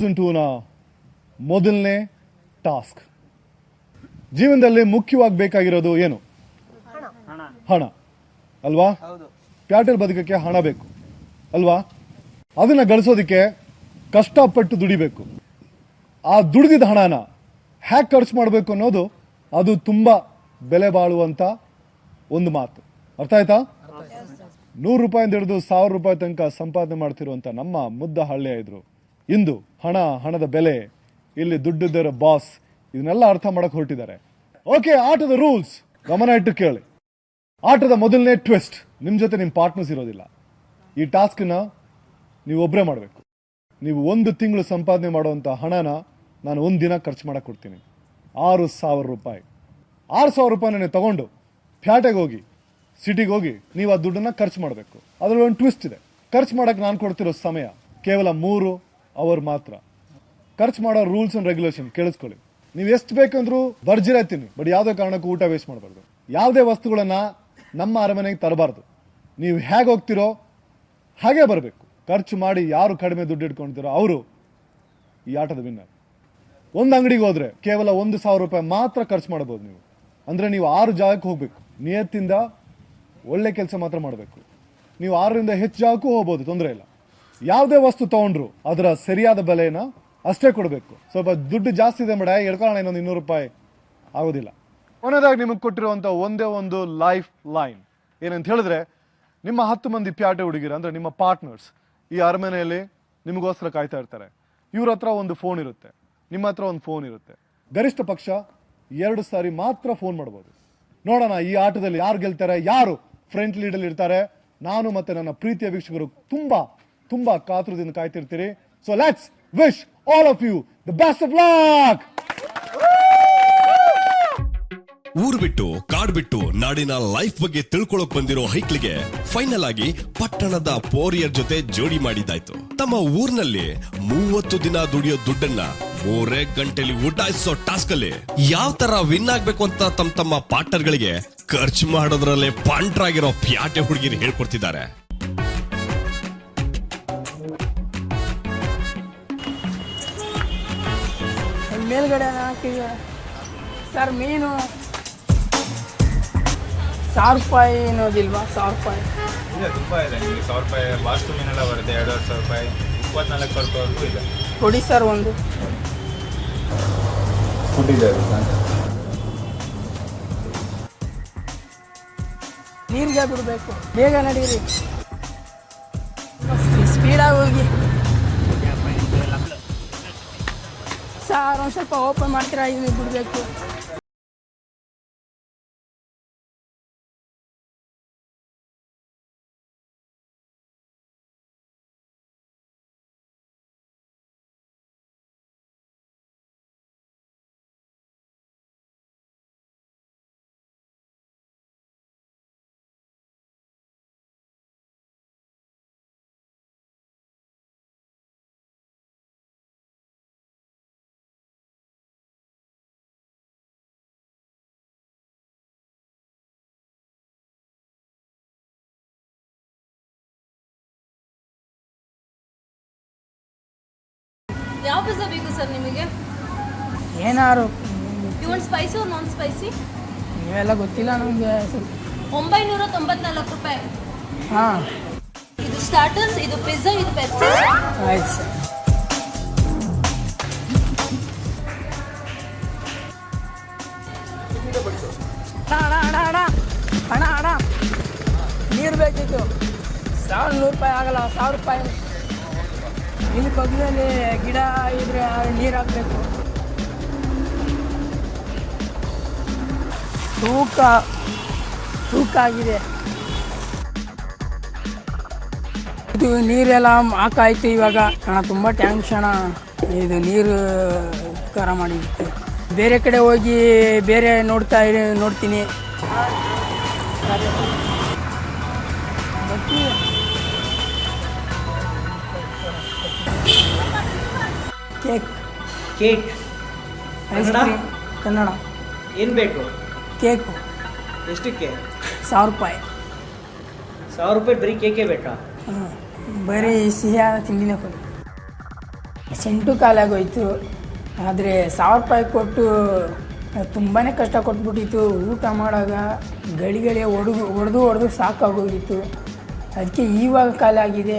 Season ಟೂನ ಮೊದಲನೇ task. ಜೀವನದಲ್ಲಿ ಮುಖ್ಯವಾಗಿ ಬೇಕಾಗಿರೋದು ಏನು? ಹಣ. ಅಲ್ವಾ? ಪ್ಯಾಟಲ್ ಬದುಕಕ್ಕೆ ಹಣ ಬೇಕು. ಅಲ್ವಾ? ಅದನ್ನ ಗಳಿಸೋದಕ್ಕೆ ಕಷ್ಟಪಟ್ಟು ದುಡಿಬೇಕು. ಆ ದುಡಿದಿದ್ದ ಹಣನ ಹ್ಯಾಕ್ ಖರ್ಚು ಮಾಡಬೇಕು ಅನ್ನೋದು ಅದು ತುಂಬಾ ಬೆಲೆ ಬಾಳುವಂತ ಒಂದು ಮಾತು. ಅರ್ಥ ಆಯ್ತಾ? ನೂರು ರೂಪಾಯಿಂದ ಹಿಡಿದು ಸಾವಿರ ರೂಪಾಯಿ ತನಕ ಸಂಪಾದನೆ ಮಾಡ್ತಿರುವಂತ ನಮ್ಮ ಮುದ್ದ ಹಳ್ಳಿಯ ಇದ್ರು. ಇಂದು ಹಣ, ಹಣದ ಬೆಲೆ, ಇಲ್ಲಿ ದುಡ್ಡಿದ್ದರ ಬಾಸ್ ಇದನ್ನೆಲ್ಲ ಅರ್ಥ ಮಾಡಕ್ ಹೊರಟಿದ್ದಾರೆ. ಓಕೆ ಆಟದ ರೂಲ್ಸ್ ಗಮನ ಇಟ್ಟು ಕೇಳಿ. ಆಟದ ಮೊದಲನೇ ಟ್ವಿಸ್ಟ್ ನಿಮ್ಮ ಜೊತೆ ನಿಮ್ಮ ಪಾರ್ಟ್ನರ್ಸ್ ಇರೋದಿಲ್ಲ. ಈ ಟಾಸ್ಕ್ನ ನೀವು ಒಬ್ಬರೇ ಮಾಡಬೇಕು. ನೀವು ಒಂದು ತಿಂಗಳು ಸಂಪಾದನೆ ಮಾಡುವಂತ ಹಣನ ನಾನು ಒಂದು ದಿನ ಖರ್ಚು ಮಾಡಕ್ ಕೊಡ್ತೀನಿ. ಆರು ಸಾವಿರ ರೂಪಾಯಿ. ಆರು ಸಾವಿರ ರೂಪಾಯಿನ ತಗೊಂಡು ಫ್ಯಾಟೆಗೆ ಹೋಗಿ, ಸಿಟಿಗೆ ಹೋಗಿ ನೀವು ಆ ದುಡ್ಡನ್ನ ಖರ್ಚು ಮಾಡಬೇಕು. ಅದರಲ್ಲಿ ಒಂದು ಟ್ವಿಸ್ಟ್ ಇದೆ. ಖರ್ಚು ಮಾಡೋಕ್ಕೆ ನಾನು ಕೊಡ್ತಿರೋ ಸಮಯ ಕೇವಲ ಮೂರು ಅವರ್ ಮಾತ್ರ. ಖರ್ಚು ಮಾಡೋ ರೂಲ್ಸ್ ಅಂಡ್ ರೆಗ್ಯುಲೇಷನ್ ಕೇಳಿಸ್ಕೊಳ್ಳಿ. ನೀವು ಎಷ್ಟು ಬೇಕಂದ್ರೂ ಬರ್ಜಿರ ತಿನ್ನಿ ಬಟ್ ಯಾವುದೇ ಕಾರಣಕ್ಕೂ ಊಟ ವೇಸ್ಟ್ ಮಾಡಬಾರ್ದು. ಯಾವುದೇ ವಸ್ತುಗಳನ್ನ ನಮ್ಮ ಅರಮನೆಗೆ ತರಬಾರ್ದು. ನೀವು ಹೇಗೆ ಹೋಗ್ತಿರೋ ಹಾಗೆ ಬರಬೇಕು. ಖರ್ಚು ಮಾಡಿ ಯಾರು ಕಡಿಮೆ ದುಡ್ಡು ಇಟ್ಕೊಳ್ತಿರೋ ಅವರು ಈ ಆಟದ ವಿನ್ನರ್ ಒಂದು ಅಂಗಡಿಗೆ ಹೋದ್ರೆ ಕೇವಲ ಒಂದು ಸಾವಿರ ರೂಪಾಯಿ ಮಾತ್ರ ಖರ್ಚು ಮಾಡಬಹುದು ನೀವು. ಅಂದ್ರೆ ನೀವು ಆರು ಜಾಗಕ್ಕೆ ಹೋಗಬೇಕು. ನಿಯತ್ತಿಂದ ಒಳ್ಳೆ ಕೆಲಸ ಮಾತ್ರ ಮಾಡಬೇಕು. ನೀವು ಆರರಿಂದ ಹೆಚ್ಚು ಜಾಗಕ್ಕೂ ಹೋಗ್ಬೋದು, ತೊಂದರೆ ಇಲ್ಲ. ಯಾವುದೇ ವಸ್ತು ತಗೊಂಡ್ರು ಅದರ ಸರಿಯಾದ ಬೆಲೆನ ಅಷ್ಟೇ ಕೊಡಬೇಕು. ಸ್ವಲ್ಪ ದುಡ್ಡು ಜಾಸ್ತಿ ಇದೆ ಮೇಡ ಎಡ್ಕೊಳ್ಳೋಣ ಇನ್ನೊಂದು ಇನ್ನೂರು ರೂಪಾಯಿ ಆಗೋದಿಲ್ಲ. ಕೊನೆಯದಾಗಿ ನಿಮಗೆ ಕೊಟ್ಟಿರುವಂಥ ಒಂದೇ ಒಂದು ಲೈಫ್ ಲೈನ್ ಏನಂತ ಹೇಳಿದ್ರೆ, ನಿಮ್ಮ ಹತ್ತು ಮಂದಿ ಪ್ಯಾಟೆ ಹುಡುಗಿರ, ಅಂದರೆ ನಿಮ್ಮ ಪಾರ್ಟ್ನರ್ಸ್ ಈ ಅರಮನೆಯಲ್ಲಿ ನಿಮಗೋಸ್ಕರ ಕಾಯ್ತಾ ಇರ್ತಾರೆ. ಇವ್ರ ಹತ್ರ ಒಂದು ಫೋನ್ ಇರುತ್ತೆ. ನಿಮ್ಮ ಹತ್ರ ಒಂದು ಫೋನ್ ಇರುತ್ತೆ. ಗರಿಷ್ಠ ಪಕ್ಷ ಎರಡು ಸಾರಿ ಮಾತ್ರ ಫೋನ್ ಮಾಡ್ಬೋದು. ನೋಡೋಣ, ಈ ಆಟದಲ್ಲಿ ಯಾರು ಗೆಲ್ತಾರೆ, ಯಾರು ಫ್ರಂಟ್ ಲೀಡಲ್ಲಿ ಇರ್ತಾರೆ. ನಾನು ಮತ್ತೆ ನನ್ನ ಪ್ರೀತಿಯ ವೀಕ್ಷಕರು ತುಂಬಾ ತುಂಬಾ ಕಾತುರದಿಂದ ಕಾಯ್ತಿರ್ತೀರಿ. So let's wish all of you the best of luck ಊರ್ ಬಿಟ್ಟು, ಕಾಡ್ ಬಿಟ್ಟು, ನಾಡಿನ ಲೈಫ್ ಬಗ್ಗೆ ತಿಳ್ಕೊಳಕ್ ಬಂದಿರೋ ಹೈಕ್ಲಿಗೆ ಫೈನಲ್ ಆಗಿ ಪಟ್ಟಣದ ಪೋರಿಯರ್ ಜೊತೆ ಜೋಡಿ ಮಾಡಿದ್ದಾಯ್ತು. ತಮ್ಮ ಊರ್ನಲ್ಲಿ ಮೂವತ್ತು ದಿನ ದುಡಿಯೋ ದುಡ್ಡನ್ನ ಮೂರೇ ಗಂಟೆಲಿ ಉಡಾಯಿಸೋ ಟಾಸ್ಕ್ ಅಲ್ಲಿ ಯಾವ ತರ ವಿನ್ ಆಗ್ಬೇಕು ಅಂತ ತಮ್ಮ ತಮ್ಮ ಪಾರ್ಟ್ನರ್ ಗಳಿಗೆ ಖರ್ಚು ಮಾಡೋದ್ರಲ್ಲೇ ಪಾಂಟ್ರಾಗಿರೋ ಪ್ಯಾಟೆ ಹುಡುಗಿರು ಹೇಳ್ಕೊಡ್ತಿದ್ದಾರೆ. ಮೇಲ್ಗಡೆ ಹಾಕಿದ್ದೀವಿ ಸರ್ ಮೀನು. ಸಾವಿರ ರೂಪಾಯಿ ಅನ್ನೋದಿಲ್ವಾ? ಸಾವಿರ ರೂಪಾಯಿ. ಇಲ್ಲ ತುಂಬ ಇದೆ. ನಿಮಗೆ ಸಾವಿರ ರೂಪಾಯಿ ಲಾಸ್ಟ್ ಮೀನೆಲ್ಲ ಬರುತ್ತೆ. ಎರಡೂವರೆ ಸಾವಿರ ರೂಪಾಯಿ ಇಪ್ಪತ್ನಾಲ್ಕು ಸಾವಿರ ರೂಪಾಯಿವರೆಗೂ ಇದೆ. ಕೊಡಿ ಸರ್ ಒಂದು. ಕೊಟ್ಟಿದೆ ನೀರಿಗೆ ಬಿಡಬೇಕು. ಬೇಗ ನಡೀರಿ. ಸ್ಪೀಡಾಗಿ ಹೋಗಿ. ಸರ್ ಒಂದು ಸ್ವಲ್ಪ ಓಪನ್ ಮಾಡ್ತೀರಾ ಇದು ಬಿಡಬೇಕು ಯಾವ ಪಿಜ್ಜಾ ಬೇಕು ಸರ್ ನಿಮಗೆ? ಏನಾರು. You spicy or non spicy ನೀವೆಲ್ಲ ಗೊತ್ತಿಲ್ಲ ನಮಗೆ ಒಂಬೈನೂರ ತೊಂಬತ್ನಾಲ್ಕು ರೂಪಾಯಿ. ಹಾಂ. ಇದು ಸ್ಟಾರ್ಟರ್ಸ್ ಇದು ಪಿಜ್ಜಾ ಇದು ಪೆಪ್ಸಿ ಆಯ್ತು ಸರ್ ಅಣ್ಣ ಅಣ್ಣ ಅಣ್ಣ ಅಣ್ಣ ಅಣ್ಣ ನೀರು ಬೇಕಿತ್ತು. ಸಾವಿರ ನೂರು ರೂಪಾಯಿ ಆಗಲ್ಲ ಸಾವಿರ ರೂಪಾಯಿ. ಇಲ್ಲಿ ಪಕ್ಕದಲ್ಲಿ ಗಿಡ ಇದ್ರೆ ನೀರು ಹಾಕಬೇಕು ತೂಕ ತೂಕ ಆಗಿದೆ. ಇದು ನೀರೆಲ್ಲ ಹಾಕಾಯ್ತು ಇವಾಗ. ಕಣ, ತುಂಬ ಟ್ಯಾಂಕ್ಸ್ ಅಣ್ಣ. ಇದು ನೀರು ಉಪಕಾರ ಮಾಡಿ ಬೇರೆ ಕಡೆ ಹೋಗಿ ಬೇರೆ ನೋಡ್ತಾ ನೋಡ್ತೀನಿ. Cake. Cake. Ice Kannada? Cream Kannada. ಏನು ಬೇಕು? ಕೇಕು. ಎಷ್ಟಕ್ಕೆ? ಸಾವಿರ ರೂಪಾಯಿ. ಸಾವಿರ ರೂಪಾಯಿ ಬರೀ ಕೇಕೇ ಬೇಕಾ? ಹ್ಞೂ ಬರೀ ಸಿಹಿಯಾದ ತಿಂಡಿನೇ ಕೊಡಿ. ಸೆಂಟು ಕಾಲಾಗೋಯ್ತು ಆದರೆ ಸಾವಿರ ರೂಪಾಯಿ ಕೊಟ್ಟು ತುಂಬಾ ಕಷ್ಟ ಕೊಟ್ಬಿಟ್ಟಿತ್ತು. ಊಟ ಮಾಡಾಗ ಗಳಿಗಳಿಗೆ ಹೊಡೆದು ಹೊಡೆದು ಹೊಡೆದು ಸಾಕಾಗೋಗಿತ್ತು. ಅದಕ್ಕೆ ಇವಾಗ ಕಾಲಾಗಿದೆ